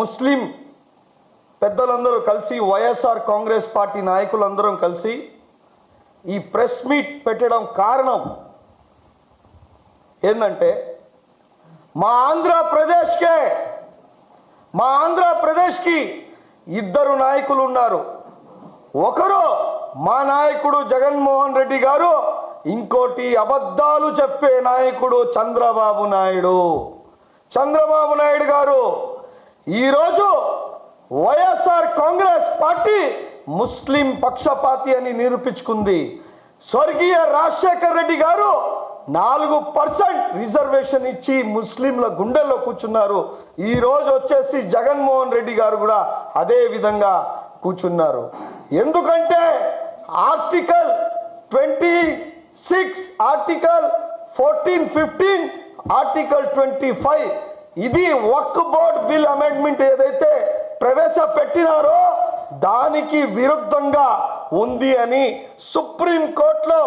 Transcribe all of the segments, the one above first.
ముస్లిం పెద్దలందరూ కలిసి వైఎస్ఆర్ కాంగ్రెస్ పార్టీ నాయకులందరం కలిసి ఈ ప్రెస్ మీట్ పెట్టడం కారణం ఏంటంటే మా ఆంధ్రప్రదేశ్కే మా ఆంధ్రప్రదేశ్కి ఇద్దరు నాయకులు ఉన్నారు. ఒకరు మా నాయకుడు జగన్మోహన్ రెడ్డి గారు ఇంకోటి అబద్ధాలు చెప్పే నాయకుడు చంద్రబాబు నాయుడు. చంద్రబాబు నాయుడు గారు ఈరోజు వైఎస్ఆర్ కాంగ్రెస్ పార్టీ ముస్లిం పక్షపాతి అని నిరూపించుకుంది. స్వర్గీయ రాజశేఖర్ రెడ్డి గారు నాలుగు పర్సెంట్ రిజర్వేషన్ ఇచ్చి ముస్లింల గుండెల్లో కూర్చున్నారు. ఈరోజు వచ్చేసి జగన్మోహన్ రెడ్డి గారు కూడా అదే విధంగా కూర్చున్నారు. ఎందుకంటే article twenty six article fourteen fifteen article twenty five ఇది వక్ బోర్డ్ బిల్ అమెండ్మెంట్ ఏదైతే ప్రవేశపెట్టినారో దానికి విరుద్ధంగా ఉంది అని సుప్రీం కోర్టులో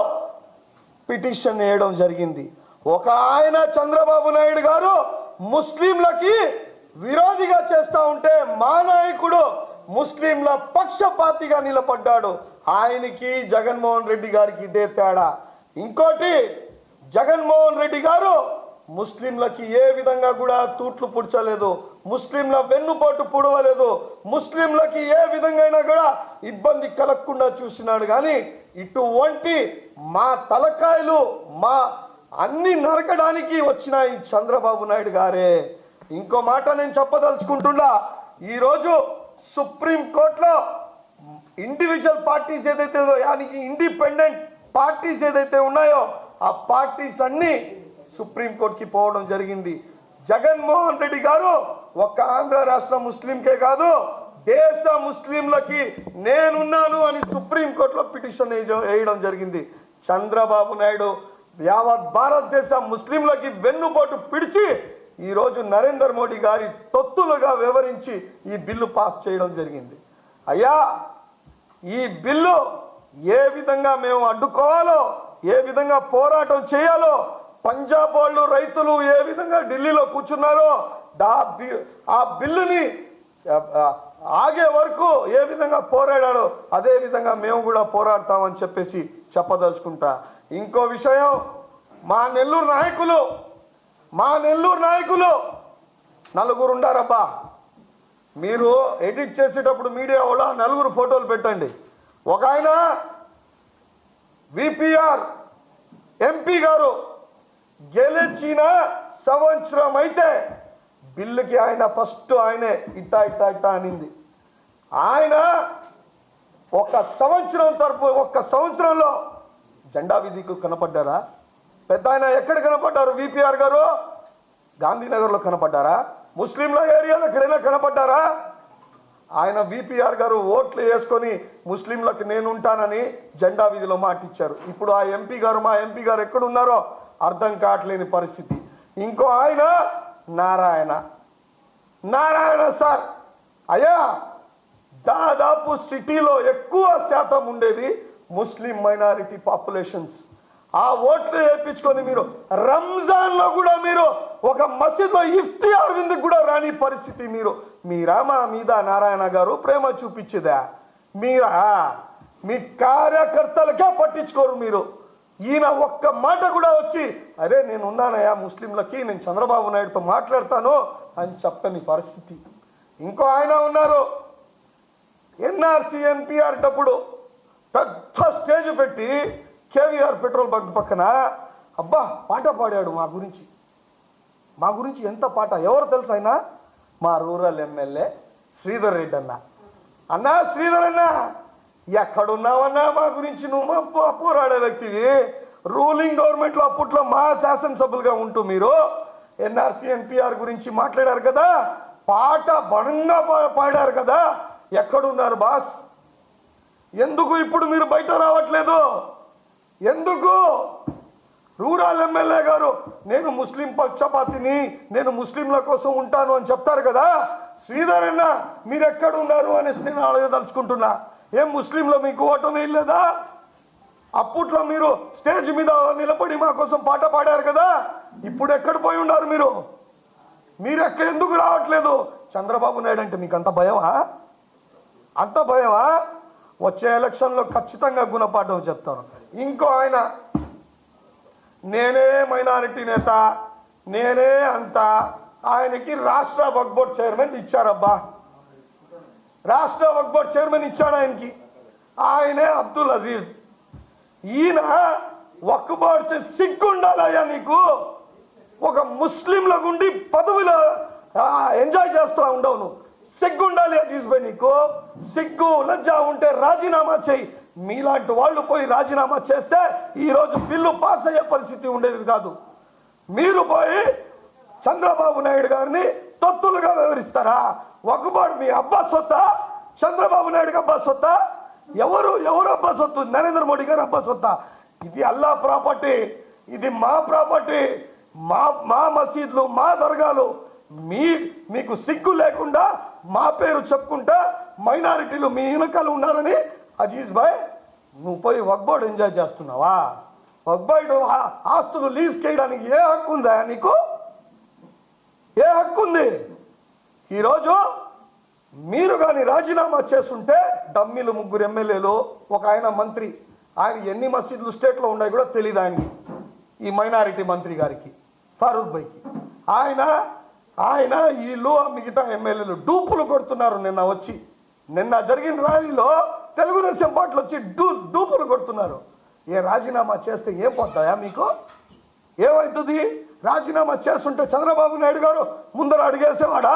పిటిషన్ వేయడం జరిగింది. ఒక ఆయన చంద్రబాబు నాయుడు గారు ముస్లింలకి విరోధిగా చేస్తా ఉంటే మా నాయకుడు ముస్లింల పక్షపాతిగా నిలబడ్డాడు. ఆయనకి జగన్మోహన్ రెడ్డి గారికి ఇదే తేడా. ఇంకోటి జగన్మోహన్ రెడ్డి గారు ముస్లింలకి ఏ విధంగా కూడా తూట్లు పుడ్చలేదు ముస్లింల వెన్నుపోటు పుడవలేదు ముస్లింలకి ఏ విధంగా కూడా ఇబ్బంది కలగకుండా చూసినాడు. కానీ ఇటువంటి మా తలకాయలు మా అన్ని నరకడానికి వచ్చిన ఈ చంద్రబాబు నాయుడు గారే. ఇంకో మాట నేను చెప్పదలుచుకుంటున్నా. ఈరోజు సుప్రీం కోర్టులో ఇండివిజువల్ పార్టీస్ ఏదైతే యానికి ఇండిపెండెంట్ పార్టీస్ ఏదైతే ఉన్నాయో ఆ పార్టీస్ అన్నీ సుప్రీంకోర్టుకి పోవడం జరిగింది. జగన్మోహన్ రెడ్డి గారు ఒక్క ఆంధ్ర రాష్ట్ర ముస్లింకే కాదు దేశ ముస్లింలకి నేనున్నాను అని సుప్రీంకోర్టులో పిటిషన్ వేయడం- వేయడం జరిగింది. చంద్రబాబు నాయుడు యావత్ భారతదేశ ముస్లింలకి వెన్నుపోటు పిడిచి ఈరోజు నరేందర్ మోడీ గారి తొత్తులుగా వివరించి ఈ బిల్లు పాస్ చేయడం జరిగింది. అయ్యా ఈ బిల్లు ఏ విధంగా మేము అడ్డుకోవాలో ఏ విధంగా పోరాటం చేయాలో పంజాబ్ వాళ్ళు రైతులు ఏ విధంగా ఢిల్లీలో కూర్చున్నారో దా ఆ బిల్లుని ఆగే వరకు ఏ విధంగా పోరాడాడో అదే విధంగా మేము కూడా పోరాడతామని చెప్పేసి చెప్పదలుచుకుంటా. ఇంకో విషయం మా నెల్లూరు నాయకులు మా నెల్లూరు నాయకులు నలుగురు ఉండారబ్బా మీరు ఎడిట్ చేసేటప్పుడు మీడియా కూడా నలుగురు ఫోటోలు పెట్టండి. ఒక ఆయన విపిఆర్ ఎంపీ గారు గెలిచిన సంవత్సరం అయితే బిల్లుకి ఆయన ఫస్ట్ ఆయనే ఇట్టా ఇట్టా ఇట్టా అనింది. ఆయన ఒక సంవత్సరం తరపు ఒక్క సంవత్సరంలో జెండా విధికు కనపడ్డారా పెద్ద ఆయన ఎక్కడ కనపడ్డారు? విపిఆర్ గారు గాంధీనగర్లో కనపడ్డారా? ముస్లింల ఏరియాలో ఎక్కడైనా కనపడ్డారా? ఆయన విపిఆర్ గారు ఓట్లు వేసుకొని ముస్లింలకు నేను ఉంటానని జెండా వీధిలో మాటిచ్చారు. ఇప్పుడు ఆ ఎంపీ గారు మా ఎంపీ గారు ఎక్కడున్నారో అర్థం కావట్లేని పరిస్థితి. ఇంకో ఆయన నారాయణ. నారాయణ సార్. అయ్యా దాదాపు సిటీలో ఎక్కువ శాతం ఉండేది ముస్లిం మైనారిటీ పాపులేషన్స్. ఆ ఓట్లు వేయించుకొని మీరు రంజాన్లో కూడా మీరు ఒక మసీద్లో ఇఫ్తియార్ విందుకు కూడా రాని పరిస్థితి మీరు. మీరా మా మీద నారాయణ గారు ప్రేమ చూపించేదా? మీరా? మీ కార్యకర్తలకే పట్టించుకోరు మీరు. ఈయన ఒక్క మాట కూడా వచ్చి అరే నేను ఉన్నానయ్యా ముస్లింలకి నేను చంద్రబాబు నాయుడుతో మాట్లాడతాను అని చెప్పని పరిస్థితి. ఇంకో ఆయన ఉన్నారు. ఎన్ఆర్సీ ఎన్పిఆర్ డప్పుడు పెద్ద స్టేజ్ పెట్టి కేవీఆర్ పెట్రోల్ బంక్ పక్కన అబ్బా పాట పాడాడు మా గురించి. మా గురించి ఎంత పాట? ఎవరు తెలుసు ఆయన? మా రూరల్ ఎమ్మెల్యే శ్రీధర్ రెడ్డి అన్న. అన్నా శ్రీధర్ అన్నా ఎక్కడున్నావన్నా మా గురించి నువ్వు మా పోరాడే వ్యక్తివి. రూలింగ్ గవర్నమెంట్లో అప్పట్లో మా శాసనసభ్యులుగా ఉంటూ మీరు ఎన్ఆర్సీ ఎన్పిఆర్ గురించి మాట్లాడారు కదా? పాట బలంగా పా- పాడారు కదా? ఎక్కడున్నారు బాస్? ఎందుకు ఇప్పుడు మీరు బయట రావట్లేదు? ఎందుకు? రూరల్ ఎమ్మెల్యే గారు నేను ముస్లిం పక్షపాతిని నేను ముస్లింల కోసం ఉంటాను అని చెప్తారు కదా? శ్రీధర్ అన్న మీరు అనేసి నేను అడగదలుచుకుంటున్నా ఏం ముస్లింలో మీకు ఓటమి లేదా అప్పట్లో మీరు స్టేజ్ మీద నిలబడి మా కోసం పాట పాడారు కదా ఇప్పుడు ఎక్కడ పోయి ఉన్నారు మీరు? మీరు ఎక్క ఎందుకు రావట్లేదు? చంద్రబాబు నాయుడు అంటే మీకు అంత భయమా? అంత భయమా? వచ్చే ఎలక్షన్లో ఖచ్చితంగా గుణపాఠం చెప్తాను. ఇంకో ఆయన నేనే మైనారిటీ నేత నేనే అంత. ఆయనకి రాష్ట్ర వక్బోర్డ్ చైర్మన్ ఇచ్చారబ్బా. రాష్ట్ర వక్ చైర్మన్ ఇచ్చాడు ఆయనకి. ఆయనే అబ్దుల్ అజీజ్. ఈయన వక్ చే- సిగ్గుండాలయ్యా నీకు. ఒక ముస్లింల గుండి పదవిలో ఎంజాయ్ చేస్తూ ఉండవు నువ్వు. సిగ్గుండాలి అజీజ్ భాయ్ నీకు. సిగ్గు లజ్జా ఉంటే రాజీనామా చేయి. మీలాంటి వాళ్ళు పోయి రాజీనామా చేస్తే ఈరోజు బిల్లు పాస్ అయ్యే పరిస్థితి ఉండేది కాదు. మీరు పోయి చంద్రబాబు నాయుడు గారిని తొత్తులుగా వివరిస్తారా? ఒకబాడు మీ అబ్బా సొత్త? చంద్రబాబు నాయుడు అబ్బా సొత్తా? ఎవరు ఎవరు అబ్బా సొత్తు? నరేంద్ర మోడీ గారు అబ్బా సొత్త? ఇది అల్లా ప్రాపర్టీ ఇది మా ప్రాపర్టీ మా మా మసీద్లు మా దర్గాలు. మీ మీకు సిగ్గు లేకుండా మా పేరు చెప్పుకుంటా మైనారిటీలు మీ వెనకాల ఉన్నారని అజీజ్ భాయ్ నువ్వు పోయి వగ్బోర్డ్ ఎంజాయ్ చేస్తున్నావా? వగ్బోర్డు ఆస్తులు లీజ్ చేయడానికి ఏ హక్కు ఉందా నీకు? ఏ హక్కు ఉంది? ఈరోజు మీరు కానీ రాజీనామా చేస్తుంటే డమ్మీలు ముగ్గురు ఎమ్మెల్యేలు ఒక ఆయన మంత్రి ఆయన ఎన్ని మసీదులు స్టేట్లో ఉన్నాయి కూడా తెలియదు ఆయనకి. ఈ మైనారిటీ మంత్రి గారికి ఫారూక్ బైకి ఆయన ఆయన వీళ్ళు ఆ మిగతా ఎమ్మెల్యేలు డూపులు కొడుతున్నారు నిన్న వచ్చి. నిన్న జరిగిన ర్యాలీలో తెలుగుదేశం పార్టీలు వచ్చి డూ డూపులు కొడుతున్నారు. ఏ రాజీనామా చేస్తే ఏం పోతాయా మీకు? ఏమవుతుంది రాజీనామా చేస్తుంటే చంద్రబాబు నాయుడు గారు ముందర అడిగేసేవాడా?